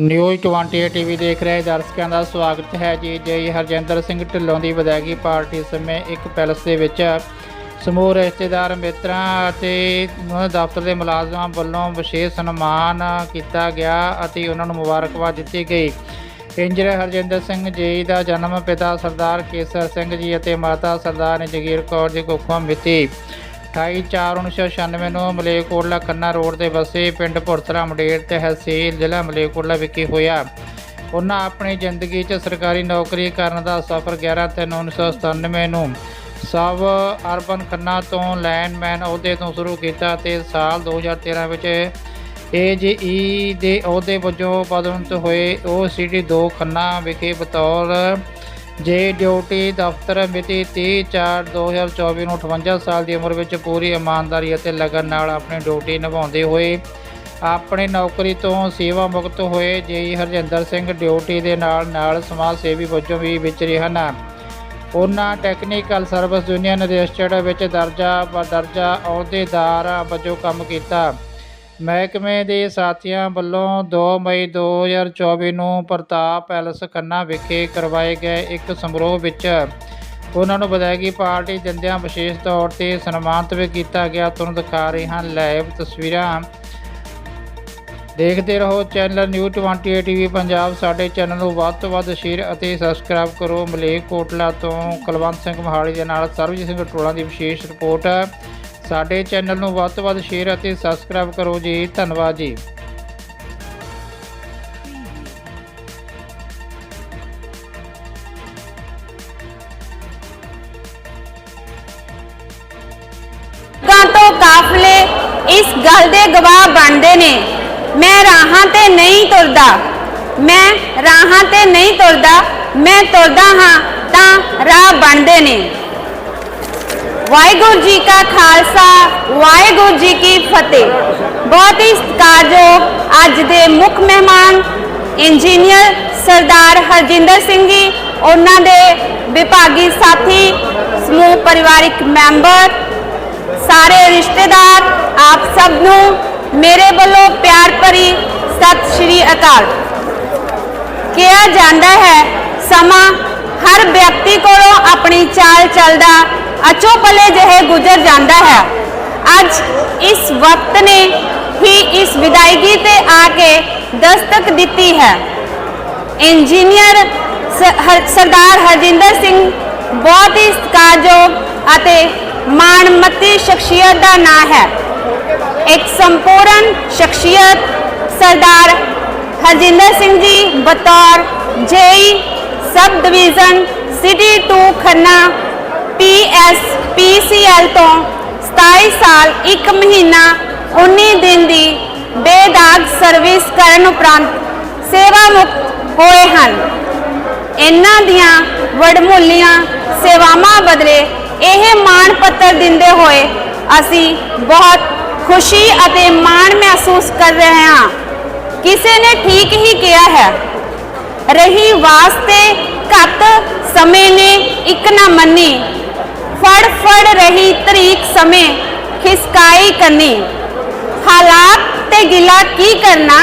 News 28 TV ਦੇਖ ਰਹੇ ਦਰਸ਼ਕਾਂ ਦਾ ਸਵਾਗਤ ਹੈ ਜੀ। ਜੈ ਹਰਜਿੰਦਰ ਸਿੰਘ ਢਿੱਲੋਂ ਦੀ ਵਿਦਾਇਗੀ ਪਾਰਟੀ ਸਮੇਂ ਇੱਕ ਪੈਲਸ ਦੇ ਵਿੱਚ ਸਮੂਹ ਰਿਸ਼ਤੇਦਾਰ ਮਿੱਤਰਾਂ ਅਤੇ ਉਹਨਾਂ ਦੇ ਦਫ਼ਤਰ ਦੇ ਮੁਲਾਜ਼ਮਾਂ ਵੱਲੋਂ ਵਿਸ਼ੇਸ਼ ਸਨਮਾਨ ਕੀਤਾ ਗਿਆ ਅਤੇ ਉਹਨਾਂ ਨੂੰ ਮੁਬਾਰਕਬਾਦ ਦਿੱਤੀ ਗਈ। ਇੰਜਰ ਹਰਜਿੰਦਰ ਸਿੰਘ ਜੀ ਦਾ ਜਨਮ ਪਿਤਾ ਸਰਦਾਰ ਕੇਸਰ ਸਿੰਘ ਜੀ ਅਤੇ ਮਾਤਾ ਸਰਦਾਰ ਜਗੀਰ ਕੌਰ ਜੀ ਕੁੱਖੋਂ ਮਿਤੀ 28/4/1996 ਨੂੰ ਮਲੇਕੋਟਲਾ ਖੰਨਾ ਰੋਡ ਤੇ ਵਸੇ ਪਿੰਡ ਭੁਰਤਰਾ ਮੰਡੇਰ ਤਹਿਸੀਲ ਜ਼ਿਲ੍ਹਾ ਮਲੇਕੋਟਲਾ ਵਿਖੇ ਹੋਇਆ। ਉਹਨਾਂ ਆਪਣੀ ਜ਼ਿੰਦਗੀ 'ਚ ਸਰਕਾਰੀ ਨੌਕਰੀ ਕਰਨ ਦਾ ਸਫ਼ਰ 11/3/1997 ਨੂੰ ਸਬ ਅਰਬਨ ਖੰਨਾ ਤੋਂ ਲਾਈਨਮੈਨ ਅਹੁਦੇ ਤੋਂ ਸ਼ੁਰੂ ਕੀਤਾ ਤੇ ਸਾਲ 2013 ਵਿੱਚ ਏਜਈ ਦੇ ਅਹੁਦੇ ਵਜੋਂ ਪਦੋન્નਤ ਹੋਏ। ਉਹ ਸਿਟੀ 2 ਖੰਨਾ ਵਿਖੇ ਬਤੌਰ ਜੇ ਡਿਊਟੀ ਦਫ਼ਤਰ ਮਿਤੀ 30/4/2024 ਨੂੰ 58 ਸਾਲ ਦੀ ਉਮਰ ਵਿੱਚ ਪੂਰੀ ਇਮਾਨਦਾਰੀ ਅਤੇ ਲਗਨ ਨਾਲ ਆਪਣੀ ਡਿਊਟੀ ਨਿਭਾਉਂਦੇ ਹੋਏ ਆਪਣੀ ਨੌਕਰੀ ਤੋਂ ਸੇਵਾ ਮੁਕਤ ਹੋਏ ਜੇਈ ਹਰਜਿੰਦਰ ਸਿੰਘ ਡਿਊਟੀ ਦੇ ਨਾਲ ਨਾਲ ਸਮਾਜ ਸੇਵੀ ਵਜੋਂ ਵੀ ਵਿਚਰੇ ਹਨ। ਉਹਨਾਂ ਟੈਕਨੀਕਲ ਸਰਵਿਸ ਯੂਨੀਅਨ ਰਜਿਸਟਰਡ ਵਿੱਚ ਦਰਜਾ ਦਰਜਾ ਅਹੁਦੇਦਾਰ ਵਜੋਂ ਕੰਮ ਕੀਤਾ। ਮਹਿਕਮੇ ਦੇ ਸਾਥੀਆਂ ਵੱਲੋਂ 2 ਮਈ 2024 ਨੂੰ ਪ੍ਰਤਾਪ ਪੈਲਸ ਖੰਨਾ ਵਿਖੇ ਕਰਵਾਏ ਗਏ ਇੱਕ ਸਮਾਰੋਹ ਵਿੱਚ ਉਹਨਾਂ ਨੂੰ ਵਿਦਾਇਗੀ ਪਾਰਟੀ ਦਿੰਦਿਆਂ ਵਿਸ਼ੇਸ਼ ਤੌਰ ਤੇ ਸਨਮਾਨਿਤ ਵੀ ਕੀਤਾ ਗਿਆ। ਤੁਹਾਨੂੰ ਦਿਖਾ ਰਹੇ ਹਾਂ ਲਾਈਵ ਤਸਵੀਰਾਂ। ਦੇਖਦੇ ਰਹੋ ਚੈਨਲ ਨਿਊ 28 ਟੀਵੀ ਪੰਜਾਬ। ਸਾਡੇ ਚੈਨਲ ਨੂੰ ਵੱਧ ਤੋਂ ਵੱਧ ਸ਼ੇਅਰ ਅਤੇ ਸਬਸਕ੍ਰਾਈਬ ਕਰੋ। ਮਲੇਕ ਕੋਟਲਾ ਤੋਂ ਕੁਲਵੰਤ ਸਿੰਘ ਮਹਾਲੀ ਦੇ ਨਾਲ ਸਰਬਜੀਤ ਸਿੰਘ ਟੋਲਾ ਦੀ ਵਿਸ਼ੇਸ਼ ਰਿਪੋਰਟ। ਸਾਡੇ ਚੈਨਲ ਨੂੰ ਵੱਧ ਤੋਂ ਵੱਧ ਸ਼ੇਅਰ ਅਤੇ ਸਬਸਕ੍ਰਾਈਬ ਕਰੋ ਜੀ। ਧੰਨਵਾਦ ਜੀ। ਤੋਂ ਕਾਫਲੇ ਇਸ ਗੱਲ ਦੇ ਗਵਾਹ ਬਣਦੇ ਨੇ। ਮੈਂ ਰਾਹਾਂ ਤੇ ਨਹੀਂ ਤੁਰਦਾ। ਮੈਂ ਰਾਹਾਂ ਤੇ ਨਹੀਂ ਤੁਰਦਾ। ਮੈਂ ਤੁਰਦਾ ਹਾਂ ਤਾਂ ਰਾਹ ਬਣਦੇ ਨੇ। ਵਾਹਿਗੁਰੂ ਜੀ ਕਾ ਖਾਲਸਾ, ਵਾਹਿਗੁਰੂ ਜੀ ਕੀ ਫਤਿਹ। ਬਹੁਤ ਹੀ ਸਤਿਕਾਰਯੋਗ ਅੱਜ ਦੇ ਮੁੱਖ ਮਹਿਮਾਨ, ਇੰਜੀਨੀਅਰ ਸਰਦਾਰ ਹਰਜਿੰਦਰ ਸਿੰਘ ਜੀ, ਉਹਨਾਂ ਦੇ ਵਿਭਾਗੀ ਸਾਥੀ, ਸਮੂਹ ਪਰਿਵਾਰਿਕ ਮੈਂਬਰ, ਸਾਰੇ ਰਿਸ਼ਤੇਦਾਰ, ਆਪ ਸਭ ਨੂੰ ਮੇਰੇ ਵੱਲੋਂ ਪਿਆਰ ਭਰੀ ਸਤਿ ਸ਼੍ਰੀ ਅਕਾਲ। ਕਿਹਾ ਜਾਂਦਾ ਹੈ, ਸਮਾਂ ਹਰ ਵਿਅਕਤੀ ਕੋਲੋਂ ਆਪਣੀ ਚਾਲ ਚੱਲਦਾ ਅਚੋ ਪਲੇ ਜਿਹੇ ਗੁਜ਼ਰ ਜਾਂਦਾ ਹੈ। ਅੱਜ ਇਸ ਵਕਤ ਨੇ ਹੀ ਇਸ ਵਿਦਾਇਗੀ ਤੇ ਆ ਕੇ ਦਸਤਕ ਦਿੱਤੀ ਹੈ। ਇੰਜੀਨੀਅਰ ਸਰਦਾਰ ਹਰਜਿੰਦਰ ਸਿੰਘ ਬਹੁਤ ਹੀ ਸਤਿਕਾਰਯੋਗ ਅਤੇ ਮਾਣਮੱਤੀ ਸ਼ਖਸੀਅਤ ਦਾ ਨਾਂ ਹੈ। ਇੱਕ ਸੰਪੂਰਨ ਸ਼ਖਸੀਅਤ ਸਰਦਾਰ ਹਰਜਿੰਦਰ ਸਿੰਘ ਜੀ ਬਤੌਰ JE sub division city 2 Khanna PS PCL ਤੋਂ 27 ਸਾਲ 1 ਮਹੀਨਾ 19 ਦਿਨ ਦੀ ਬੇਦਾਗ ਸਰਵਿਸ ਕਰਨ ਉਪਰੰਤ ਸੇਵਾ ਮੁਕਤ ਹੋਏ ਹਨ। ਇਹਨਾਂ ਦੀਆਂ ਵਡਮੁੱਲੀਆਂ ਸੇਵਾਵਾਂ ਬਦਲੇ ਇਹ ਮਾਣ ਪੱਤਰ ਦਿੰਦੇ ਹੋਏ ਅਸੀਂ ਬਹੁਤ ਖੁਸ਼ੀ ਅਤੇ ਮਾਣ ਮਹਿਸੂਸ ਕਰ ਰਹੇ ਹਾਂ। ਕਿਸੇ ਨੇ ਠੀਕ ਹੀ ਕਿਹਾ ਹੈ, ਰਹੀ ਵਾਸਤੇ ਘੱਟ ਸਮੇਂ ਨੇ, ਇੱਕ ਨਾ ਮੰਨੀ। ਫੜ ਫੜ ਰਹੀ ਤਰੀਕ ਸਮੇਂ ਖਿਸਕਾਈ ਕੰਨੀ। ਹਾਲਾਤ ਤੇ ਗਿਲਾ ਕੀ ਕਰਨਾ?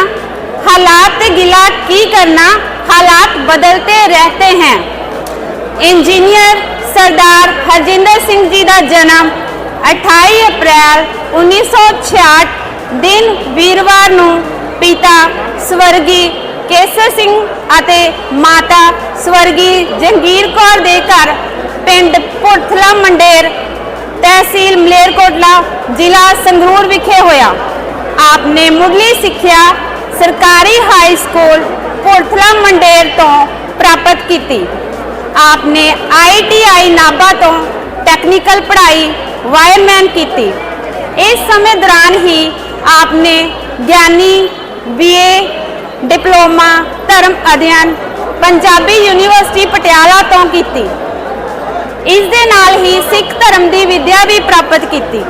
ਹਾਲਾਤ ਤੇ ਗਿਲਾ ਕੀ ਕਰਨਾ? ਹਾਲਾਤ ਬਦਲਤੇ ਰਹਤੇ हैं ਇੰਜੀਨੀਅਰ ਸਰਦਾਰ ਹਰਜਿੰਦਰ ਸਿੰਘ ਜੀ ਦਾ ਜਨਮ 28 ਅਪ੍ਰੈਲ 1966 ਦਿਨ ਵੀਰਵਾਰ ਨੂੰ ਪਿਤਾ ਸਵਰਗੀ ਕੇਸਰ ਸਿੰਘ ਅਤੇ ਮਾਤਾ ਸਵਰਗੀ ਜੰਗੀਰ ਕੌਰ ਦੇ ਘਰ ਪਿੰਡ ਪੁਰਥਲਾ ਮੰਡੇਰ, ਤਹਿਸੀਲ ਮਲੇਰਕੋਟਲਾ ਜ਼ਿਲ੍ਹਾ ਸੰਗਰੂਰ ਵਿਖੇ ਹੋਇਆ। ਆਪ ਨੇ ਮੁੱਢਲੀ ਸਿੱਖਿਆ ਸਰਕਾਰੀ ਹਾਈ ਸਕੂਲ ਪੁਰਥਲਾ ਮੰਡੇਰ ਤੋਂ ਪ੍ਰਾਪਤ ਕੀਤੀ। ਆਪ ਨੇ ਆਈਟੀਆਈ ਨਾਭਾ ਤੋਂ ਟੈਕਨੀਕਲ ਪੜ੍ਹਾਈ ਵਾਇਰਮੈਨ ਕੀਤੀ। ਇਸ ਸਮੇਂ ਦੌਰਾਨ ਹੀ ਆਪ ਨੇ ਗਿਆਨੀ, ਬੀਏ, ਡਿਪਲੋਮਾ, ਧਰਮ ਅਧਿਐਨ, ਪੰਜਾਬੀ ਯੂਨੀਵਰਸਿਟੀ ਪਟਿਆਲਾ ਤੋਂ ਕੀਤੀ। ਇਸ ਦੇ ਨਾਲ ਹੀ ਸਿੱਖ ਧਰਮ ਦੀ ਵਿਦਿਆ ਵੀ ਪ੍ਰਾਪਤ ਕੀਤੀ।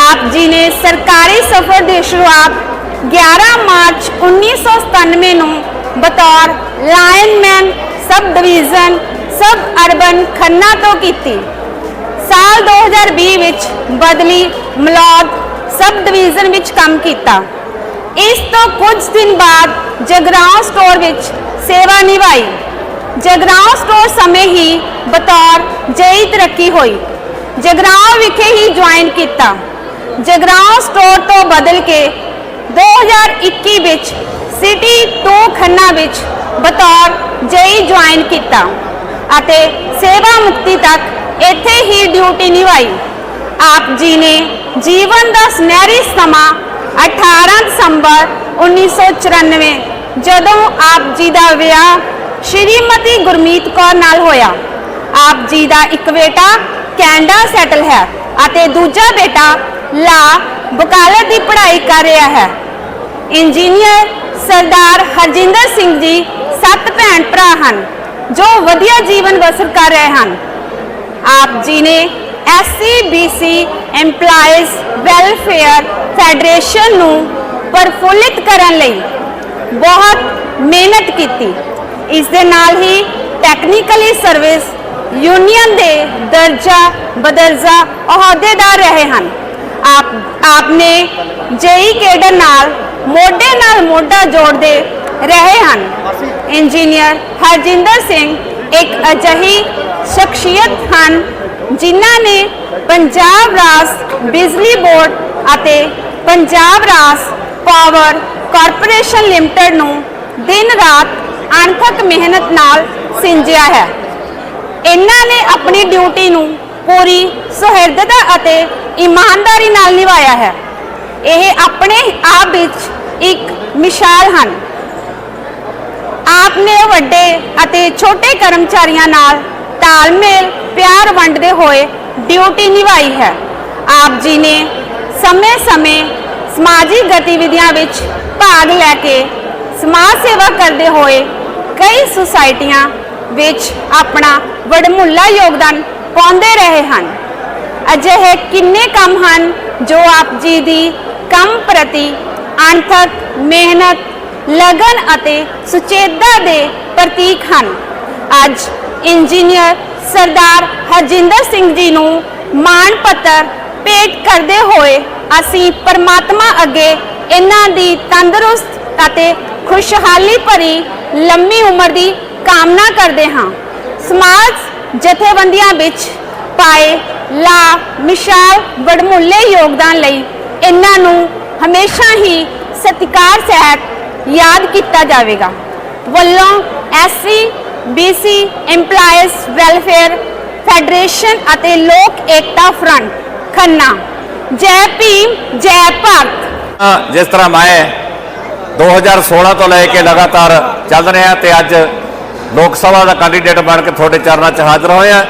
ਆਪ ਜੀ ਨੇ ਸਰਕਾਰੀ ਸਫ਼ਰ ਦੀ ਸ਼ੁਰੂਆਤ 11 ਮਾਰਚ 1997 ਨੂੰ ਬਤੌਰ lineman sub division sub urban Khanna ਤੋਂ ਕੀਤੀ। ਸਾਲ 2020 ਵਿੱਚ ਬਦਲੀ ਮਲੌਦ ਸਬ ਡਿਵੀਜ਼ਨ ਵਿੱਚ ਕੰਮ ਕੀਤਾ। ਇਸ ਤੋਂ ਕੁਝ ਦਿਨ ਬਾਅਦ ਜਗਰਾਉਂ ਸਟੋਰ ਵਿੱਚ ਸੇਵਾ ਨਿਭਾਈ। ਜਗਰਾਉਂ ਸਟੋਰ ਸਮੇਂ ਹੀ ਬਤੌਰ ਜਈ ਤਰੱਕੀ ਹੋਈ। ਜਗਰਾਉਂ ਵਿਖੇ ਹੀ ਜੁਆਇਨ ਕੀਤਾ। ਜਗਰਾਉਂ ਸਟੋਰ ਤੋਂ ਬਦਲ ਕੇ 2021 ਵਿੱਚ ਸਿਟੀ 2 ਖੰਨਾ ਵਿੱਚ ਬਤੌਰ ਜਈ ਜੁਆਇਨ ਕੀਤਾ ਅਤੇ ਸੇਵਾ ਮੁਕਤੀ ਤੱਕ ਇੱਥੇ ਹੀ ਡਿਊਟੀ ਨਿਭਾਈ। ਆਪ ਜੀ ਨੇ ਜੀਵਨ ਦਾ ਸੁਨਹਿਰੀ ਸਮਾਂ 18 ਦਸੰਬਰ 1994 ਜਦੋਂ ਆਪ ਜੀ ਦਾ ਵਿਆਹ ਸ਼੍ਰੀਮਤੀ ਗੁਰਮੀਤ ਕੌਰ ਨਾਲ ਹੋਇਆ। ਆਪ ਜੀ ਦਾ ਇੱਕ ਬੇਟਾ ਕੈਨੇਡਾ ਸੈਟਲ ਹੈ ਅਤੇ ਦੂਜਾ ਬੇਟਾ ਲਾ ਵਕਾਲਤ ਦੀ ਪੜ੍ਹਾਈ ਕਰ ਰਿਹਾ ਹੈ। ਇੰਜੀਨੀਅਰ ਸਰਦਾਰ ਹਰਜਿੰਦਰ ਸਿੰਘ ਜੀ ਸੱਤ ਭੈਣ ਭਰਾ ਹਨ, ਜੋ ਵਧੀਆ ਜੀਵਨ ਬਸਰ ਕਰ ਰਹੇ ਹਨ। ਆਪ ਜੀ ਨੇ SC BC EMPLOYEES welfare federation ਨੂੰ ਪ੍ਰਫੁੱਲਿਤ ਕਰਨ ਲਈ ਬਹੁਤ ਮਿਹਨਤ ਕੀਤੀ। ਇਸ ਦੇ ਨਾਲ ਹੀ ਟੈਕਨੀਕਲੀ ਸਰਵਿਸ ਯੂਨੀਅਨ ਦੇ ਦਰਜਾ ਬਦਰਜਾ ਅਹੁਦੇਦਾਰ ਰਹੇ ਹਨ। ਆਪ ਆਪ ਨੇ ਜੇਈ ਕੇਡਰ ਨਾਲ, ਮੋਢੇ ਨਾਲ ਮੋਢਾ ਜੋੜਦੇ ਰਹੇ ਹਨ। ਇੰਜੀਨੀਅਰ ਹਰਜਿੰਦਰ ਸਿੰਘ ਇੱਕ ਅਜਿਹੀ ਸ਼ਖਸੀਅਤ ਹਨ, ਜਿਨ੍ਹਾਂ ਨੇ ਪੰਜਾਬ ਰਾਜ ਬਿਜਲੀ ਬੋਰਡ ਅਤੇ ਪੰਜਾਬ ਰਾਜ ਪਾਵਰ ਕਾਰਪੋਰੇਸ਼ਨ ਲਿਮਟਿਡ ਨੂੰ ਦਿਨ ਰਾਤ ਅਣਥਕ ਮਿਹਨਤ ਨਾਲ ਸਿੰਜਿਆ ਹੈ। ਇਹਨਾਂ ਨੇ ਆਪਣੀ ਡਿਊਟੀ ਨੂੰ ਪੂਰੀ ਸੁਹਿਰਦਤਾ ਅਤੇ ਇਮਾਨਦਾਰੀ ਨਾਲ ਨਿਭਾਇਆ ਹੈ। ਇਹ ਆਪਣੇ ਆਪ ਵਿੱਚ ਇੱਕ ਮਿਸਾਲ ਹਨ। ਆਪ ਨੇ ਵੱਡੇ ਅਤੇ ਛੋਟੇ ਕਰਮਚਾਰੀਆਂ ਨਾਲ ਤਾਲਮੇਲ, ਪਿਆਰ ਵੰਡਦੇ ਹੋਏ ਡਿਊਟੀ ਨਿਭਾਈ ਹੈ। ਆਪ ਜੀ ਨੇ ਸਮੇਂ-ਸਮੇਂ ਸਮਾਜਿਕ ਗਤੀਵਿਧੀਆਂ ਵਿੱਚ ਭਾਗ ਲੈ ਕੇ ਸਮਾਜ ਸੇਵਾ ਕਰਦੇ ਹੋਏ ਕਈ ਸੁਸਾਇਟੀਆਂ ਵਿੱਚ ਆਪਣਾ ਵਡਮੁੱਲਾ ਯੋਗਦਾਨ ਪਾਉਂਦੇ ਰਹੇ ਹਨ। ਅਜਿਹੇ ਕਿੰਨੇ ਕੰਮ ਹਨ ਜੋ ਆਪ ਜੀ ਦੀ ਕੰਮ ਪ੍ਰਤੀ ਅਣਥਕ ਮਿਹਨਤ, ਲਗਨ ਅਤੇ ਸੁਚੇਤਾ ਦੇ ਪ੍ਰਤੀਕ ਹਨ। ਅੱਜ ਇੰਜੀਨੀਅਰ ਸਰਦਾਰ ਹਰਜਿੰਦਰ ਸਿੰਘ ਜੀ ਨੂੰ ਮਾਣ ਪੱਤਰ ਭੇਟ ਕਰਦੇ ਹੋਏ ਅਸੀਂ ਪਰਮਾਤਮਾ ਅੱਗੇ ਇਹਨਾਂ ਦੀ ਤੰਦਰੁਸਤ ਅਤੇ ਖੁਸ਼ਹਾਲੀ ਭਰੀ ਲੰਮੀ ਉਮਰ ਦੀ ਕਾਮਨਾ ਕਰਦੇ ਹਾਂ। ਸਮਾਜ ਜਥੇਬੰਦੀਆਂ ਵਿੱਚ ਪਾਏ ਲਾ, ਮਿਸਾਲ, ਵਡਮੁੱਲੇ ਯੋਗਦਾਨ ਲਈ ਇਹਨਾਂ ਨੂੰ ਹਮੇਸ਼ਾ ਹੀ ਸਤਿਕਾਰ ਸਹਿਤ ਯਾਦ ਕੀਤਾ ਜਾਵੇਗਾ। ਵੱਲੋਂ SC, BC, EMPLOYEES welfare federation ਅਤੇ ਲੋਕ ਏਕਤਾ ਫਰੰਟ ਖੰਨਾ। ਜੈ ਭੀਮ, ਜੈ ਭਾਰਤ। ਜਿਸ ਤਰ੍ਹਾਂ ਮੈਂ 2016 ਤੋਂ ਲੈ ਕੇ ਲਗਾਤਾਰ ਚੱਲ ਰਿਹਾ ਤੇ ਅੱਜ ਲੋਕ ਸਭਾ ਦਾ ਕੈਂਡੀਡੇਟ ਬਣ ਕੇ ਤੁਹਾਡੇ ਚਰਨਾਂ 'ਚ ਹਾਜ਼ਰ ਹੋਏ ਹੋਇਆ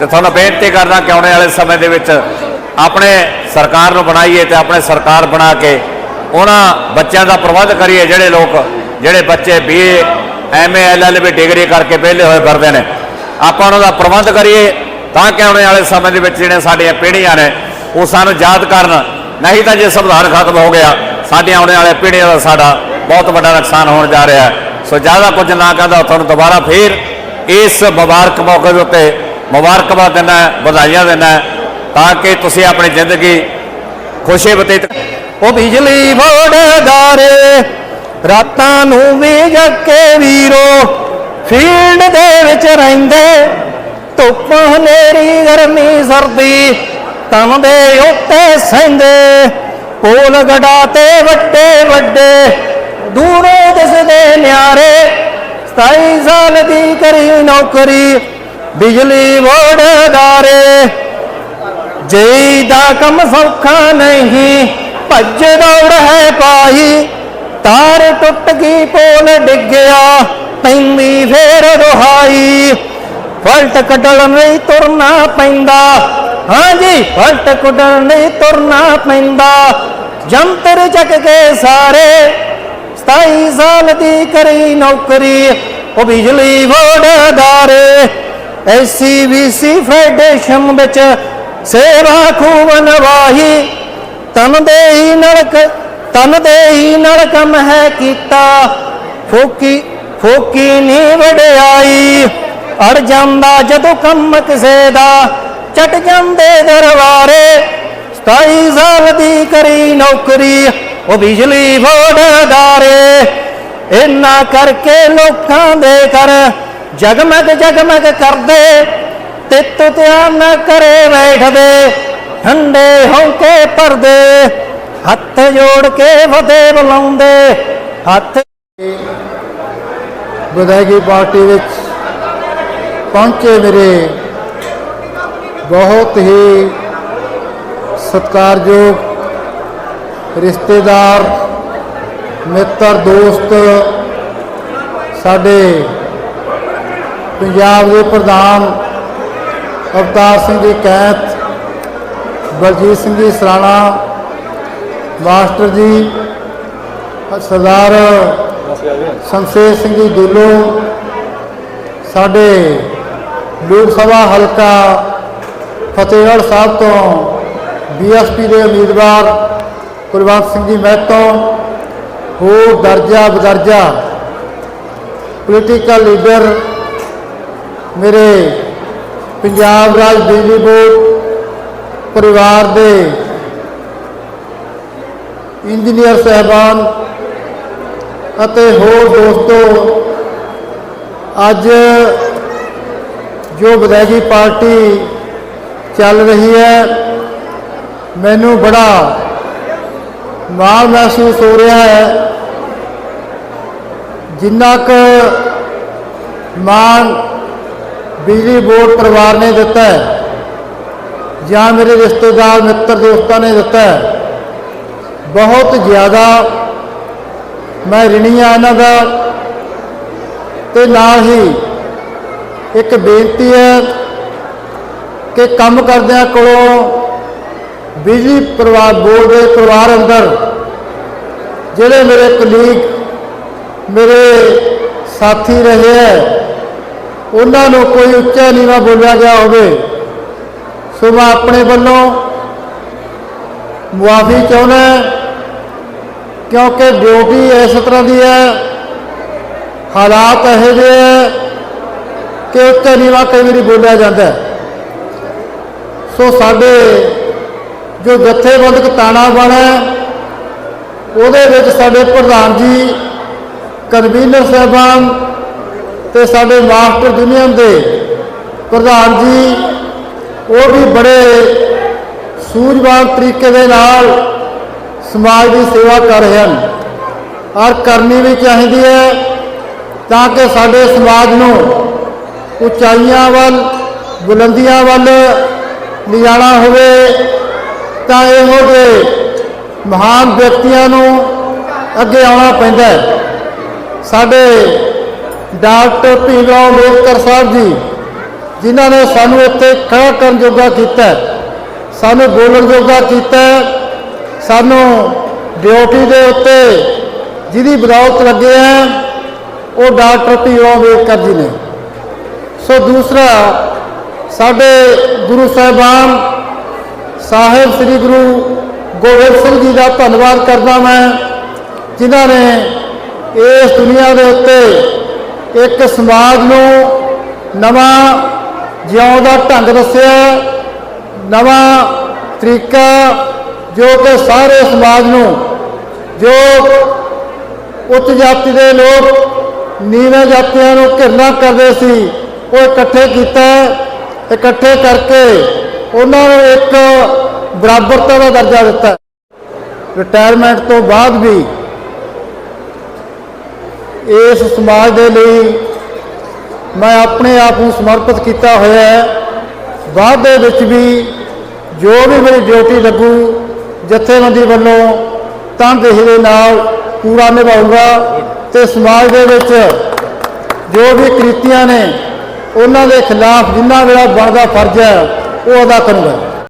ਤੇ ਤੁਹਾਨੂੰ ਬੇਨਤੀ ਕਰਦਾ ਕਿ ਆਉਣੇ ਵਾਲੇ ਸਮੇਂ ਦੇ ਵਿੱਚ ਆਪਣੇ ਸਰਕਾਰ ਨੂੰ ਬਣਾਈਏ ਤੇ ਆਪਣੇ ਸਰਕਾਰ ਬਣਾ ਕੇ ਉਹਨਾਂ ਬੱਚਿਆਂ ਦਾ ਪ੍ਰਬੰਧ ਕਰੀਏ ਜਿਹੜੇ ਲੋਕ, ਜਿਹੜੇ ਬੱਚੇ ਬੀਏ ਐਮਏ ਐਲਐਲਬੀ ਡਿਗਰੀ ਕਰਕੇ ਵਿਹਲੇ ਹੋਏ ਫਿਰਦੇ ਨੇ। ਆਪਾਂ ਉਹਨਾਂ ਦਾ ਪ੍ਰਬੰਧ ਕਰੀਏ ਤਾਂ ਕਿ ਆਉਣੇ ਵਾਲੇ ਸਮੇਂ ਦੇ ਵਿੱਚ ਜਿਹੜੇ ਸਾਡੀਆਂ ਪੀੜ੍ਹੀਆਂ ਨੇ ਉਹ ਸਾਨੂੰ ਯਾਦ ਕਰਨ। ਨਹੀਂ ਤਾਂ ਜੇ ਸੰਵਿਧਾਨ ਖਤਮ ਹੋ ਗਿਆ ਸਾਡੀਆਂ ਆਉਣੇ ਵਾਲੇ ਪੀੜ੍ਹੀਆਂ ਦਾ ਸਾਡਾ ਬਹੁਤ ਵੱਡਾ ਨੁਕਸਾਨ ਹੋਣ ਜਾ ਰਿਹਾ। ਹੈ ਸੋ ਜ਼ਿਆਦਾ ਕੁਝ ਨਾ ਕਹਿੰਦਾ, ਤੁਹਾਨੂੰ ਦੁਬਾਰਾ ਫੇਰ ਇਸ ਮੁਬਾਰਕ ਮੌਕੇ ਦੇ ਉੱਤੇ ਮੁਬਾਰਕਬਾਦ ਦਿੰਦਾ ਵਧਾਈਆਂ ਦਿੰਦਾ ਤਾਂ ਕਿ ਤੁਸੀਂ ਆਪਣੀ ਜ਼ਿੰਦਗੀ ਖੁਸ਼ੀ ਬਤੀਤ ਉਹ ਬਿਜਲੀ ਬੋਰਡਦਾਰੇ ਰਾਤਾਂ ਨੂੰ ਵੀ ਜੱਕੇ ਵੀਰੋ, ਫੀਲਡ ਦੇ ਵਿੱਚ ਰਹਿੰਦੇ, ਧੁੱਪ ਹਨੇਰੀ, ਗਰਮੀ, ਸਰਦੀ ਤਨ ਦੇ ਉੱਤੇ ਸਹਿੰਦੇ, ਕੋਲ ਗੜਾ ਤੇ ਵੱਡੇ ਵੱਡੇ ਦੂਰੋਂ ਦਿਸਦੇ ਨਿਆਰੇ 27 ਸਾਲ ਦੀ ਕਰੀ ਨੌਕਰੀ, ਬਿਜਲੀ ਬੋਰਡਦਾਰੇ ਜਈ ਦਾ ਕੰਮ ਸੌਖਾ ਨਹੀਂ, ਭੱਜ ਦੌੜ ਹੈ ਪਾਈ ਤਾਰ ਟੁੱਟ ਗਈ ਪੋਲ ਡਿੱਗਿਆ, ਪੈਂਦੀ ਫੇਰ ਦੁਹਾਈ। ਫਲਟ ਕੱਢਣ ਲਈ ਤੁਰਨਾ ਪੈਂਦਾ, ਹਾਂਜੀ, ਫਲਟ ਕੱਢਣ ਲਈ ਤੁਰਨਾ ਪੈਂਦਾ। ਜੰਤਰ ਚੱਕ ਕੇ ਸਾਰੇ 27 ਸਾਲ ਦੀ ਕਰੀ ਨੌਕਰੀ, ਉਹ ਬਿਜਲੀ ਬੋਰਡਦਾਰੇ ਐਸਸੀਬੀਸੀ ਫੈਡਰੇਸ਼ਨ ਵਿੱਚ ਸੇਵਾ ਖੂਬ ਨਿਭਾਈ ਤਨ ਦੇ ਨਲਕ ਤਨ ਦੇ ਨਾਲ ਕੰਮ ਹੈ ਕੀਤਾ। ਫੋਕੀ ਫੋਕੀ ਨੀ ਵਡਿਆਈ। ਅੜ ਜਾਂਦਾ ਜਦੋਂ ਕੰਮ ਕਿਸੇ ਦਾ ਚਟ ਜਾਂਦੇ ਦਰਬਾਰੇ। 27 ਸਾਲ ਦੀ ਕਰੀ ਨੌਕਰੀ ਉਹ ਬਿਜਲੀ ਬੋਰਡ ਫੋੜਦਾਰੇ ਇੰਨਾ ਕਰਕੇ ਲੋਕਾਂ ਦੇ ਘਰ ਜਗਮਗ ਜਗਮਗ ਕਰਦੇ ਤੇ ਧਿਆਨ ਨਾ ਕਰੇ ਬੈਠਦੇ, ਠੰਡੇ ਹੋ ਕੇ ਪਰਦੇ ਹੱਥ ਜੋੜ ਕੇ ਫਤਿਹ ਬੁਲਾਉਂਦੇ, ਹੱਥ ਵਿਦਾਇਗੀ ਪਾਰਟੀ ਵਿੱਚ ਪਹੁੰਚੇ ਮੇਰੇ ਬਹੁਤ ਹੀ ਸਤਿਕਾਰਯੋਗ ਰਿਸ਼ਤੇਦਾਰ, ਮਿੱਤਰ, ਦੋਸਤ ਸਾਡੇ ਪੰਜਾਬ ਦੇ ਪ੍ਰਧਾਨ ਅਵਤਾਰ ਸਿੰਘ ਜੀ ਕੈਂਥ ਬਲਜੀਤ ਸਿੰਘ ਜੀ ਸਰਾਣਾ, ਮਾਸਟਰ ਜੀ, ਸਰਦਾਰ ਸੰਸੇਰ ਸਿੰਘ ਜੀ ਦੁੱਲੋ ਸਾਡੇ ਲੋਕ ਸਭਾ ਹਲਕਾ ਫਤਿਹਗੜ੍ਹ ਸਾਹਿਬ ਤੋਂ ਬੀਐਸਪੀ ਦੇ ਉਮੀਦਵਾਰ ਕੁਲਵੰਤ ਸਿੰਘ ਜੀ ਮਹਿਤੋਂ ਹੋਰ ਦਰਜਾ ਬਦਰਜਾ ਪੋਲੀਟੀਕਲ ਲੀਡਰ ਮੇਰੇ ਪੰਜਾਬ ਰਾਜ ਬਿਜਲੀ ਬੋਰਡ ਪਰਿਵਾਰ ਦੇ ਇੰਜੀਨੀਅਰ ਸਹਿਬਾਨ ਅਤੇ ਹੋਰ ਦੋਸਤੋ, ਅੱਜ ਜੋ ਵਿਦਾਇਗੀ ਪਾਰਟੀ ਚੱਲ ਰਹੀ ਹੈ, ਮੈਨੂੰ ਬੜਾ ਮਾਣ ਮਹਿਸੂਸ ਹੋ ਰਿਹਾ ਹੈ। ਜਿੰਨਾ ਕੁ ਮਾਣ ਬਿਜਲੀ ਬੋਰਡ ਪਰਿਵਾਰ ਨੇ ਦਿੱਤਾ ਹੈ ਜਾਂ ਮੇਰੇ ਰਿਸ਼ਤੇਦਾਰ, ਮਿੱਤਰ, ਦੋਸਤਾਂ ਨੇ ਦਿੱਤਾ ਹੈ, ਬਹੁਤ ਜ਼ਿਆਦਾ ਮੈਂ ਰਿਣੀ ਆ ਇਹਨਾਂ ਦਾ ਤੇ ਨਾਲ ਹੀ ਇੱਕ ਬੇਨਤੀ ਹੈ ਕਿ ਕੰਮ ਕਰਦਿਆਂ ਕੋਲੋਂ ਬਿਜਲੀ ਪਰਿਵਾਰ ਬੋਰਡ ਦੇ ਪਰਿਵਾਰ ਅੰਦਰ ਜਿਹੜੇ ਮੇਰੇ ਕਲੀਗ ਮੇਰੇ ਸਾਥੀ ਰਹੇ ਹੈ, ਉਹਨਾਂ ਨੂੰ ਕੋਈ ਉੱਚਾ ਨੀਵਾਂ ਬੋਲਿਆ ਗਿਆ ਹੋਵੇ। ਸੋ ਮੈਂ ਆਪਣੇ ਵੱਲੋਂ ਮੁਆਫੀ ਚਾਹੁੰਦਾ ਕਿਉਂਕਿ ਡਿਊਟੀ ਇਸ ਤਰ੍ਹਾਂ ਦੀ ਹੈ, ਹਾਲਾਤ ਇਹੋ ਜਿਹੇ ਹੈ ਕਿ ਉੱਤੇ ਨੀਵਾਂ ਕਈ ਵਾਰੀ ਬੋਲਿਆ ਜਾਂਦਾ ਸੋ ਸਾਡੇ ਜੋ ਜਥੇਬੰਦਕ ਤਾਣਾ ਬਾਣਾ, ਉਹਦੇ ਵਿੱਚ ਸਾਡੇ ਪ੍ਰਧਾਨ ਜੀ, ਕਨਵੀਨਰ ਸਾਹਿਬਾਨ ਤੇ ਸਾਡੇ ਮਾਸਟਰ ਯੂਨੀਅਨ ਦੇ ਪ੍ਰਧਾਨ ਜੀ, ਉਹ ਵੀ ਬੜੇ ਸੂਝਵਾਨ ਤਰੀਕੇ ਦੇ ਨਾਲ ਸਮਾਜ ਦੀ ਸੇਵਾ ਕਰ ਰਹੇ ਹਨ। ਔਰ ਕਰਨੀ ਵੀ ਚਾਹੀਦੀ ਹੈ ਤਾਂ ਕਿ ਸਾਡੇ ਸਮਾਜ ਨੂੰ ਉਚਾਈਆਂ ਵੱਲ, ਬੁਲੰਦੀਆਂ ਵੱਲ ਲਿਜਾਣਾ ਹੋਵੇ। ਤਾਂ ਇਹੋ ਜਿਹੇ ਮਹਾਨ ਵਿਅਕਤੀਆਂ ਨੂੰ ਅੱਗੇ ਆਉਣਾ ਪੈਂਦਾ ਹੈ। ਸਾਡੇ ਡਾਕਟਰ ਭੀਮਰਾਓ ਅੰਬੇਦਕਰ ਸਾਹਿਬ ਜੀ, ਜਿਨ੍ਹਾਂ ਨੇ ਸਾਨੂੰ ਇੱਥੇ ਖੜਾ ਕਰਨ ਜੋਗਾ ਕੀਤਾ ਸਾਨੂੰ ਬੋਲਣ ਜੋਗਾ ਕੀਤਾ ਸਾਨੂੰ ਡਿਊਟੀ ਦੇ ਉੱਤੇ ਜਿਹਦੀ ਬਦੌਲਤ ਲੱਗੇ ਆ ਉਹ ਡਾਕਟਰ ਭੀਮਰਾਓ ਅੰਬੇਦਕਰ ਜੀ ਨੇ। ਸੋ ਦੂਸਰਾ, ਸਾਡੇ ਗੁਰੂ ਸਾਹਿਬਾਨ ਸਾਹਿਬ ਸ੍ਰੀ ਗੁਰੂ ਗੋਬਿੰਦ ਸਿੰਘ ਜੀ ਦਾ ਧੰਨਵਾਦ ਕਰਦਾ ਮੈਂ, ਜਿਨ੍ਹਾਂ ਨੇ ਇਸ ਦੁਨੀਆ ਦੇ ਉੱਤੇ ਇੱਕ ਸਮਾਜ ਨੂੰ ਨਵਾਂ ਜਿਉਂ ਦਾ ਢੰਗ ਦੱਸਿਆ, ਨਵਾਂ ਤਰੀਕਾ ਜੋ ਕਿ ਸਾਰੇ ਸਮਾਜ ਨੂੰ, ਜੋ ਉੱਚ ਜਾਤੀ ਦੇ ਲੋਕ ਨੀਵੇਂ ਜਾਤੀਆਂ ਨੂੰ ਘਿਰਨਾ ਕਰਦੇ ਸੀ, ਉਹ ਇਕੱਠੇ ਕੀਤਾ, ਇਕੱਠੇ ਕਰਕੇ ਉਹਨਾਂ ਨੂੰ ਇੱਕ ਬਰਾਬਰਤਾ ਦਾ ਦਰਜਾ ਦਿੱਤਾ। ਰਿਟਾਇਰਮੈਂਟ ਤੋਂ ਬਾਅਦ ਵੀ ਇਸ ਸਮਾਜ ਦੇ ਲਈ ਮੈਂ ਆਪਣੇ ਆਪ ਨੂੰ ਸਮਰਪਿਤ ਕੀਤਾ ਹੋਇਆ ਹੈ। ਬਾਅਦ ਦੇ ਵਿੱਚ ਵੀ ਜੋ ਵੀ ਮੇਰੀ ਡਿਊਟੀ ਲੱਗੂ, ਜਥੇਬੰਦੀ ਵੱਲੋਂ ਤਨਦੇਹੀ ਦੇ ਨਾਲ ਪੂਰਾ ਨਿਭਾਊਂਗਾ ਤੇ ਸਮਾਜ ਦੇ ਵਿੱਚ ਜੋ ਵੀ ਕ੍ਰਿਤੀਆਂ ਨੇ, ਉਹਨਾਂ ਦੇ ਖਿਲਾਫ ਜਿੰਨਾ ਮੇਰਾ ਬਣਦਾ ਫਰਜ਼ ਹੈ 我打喷嚏。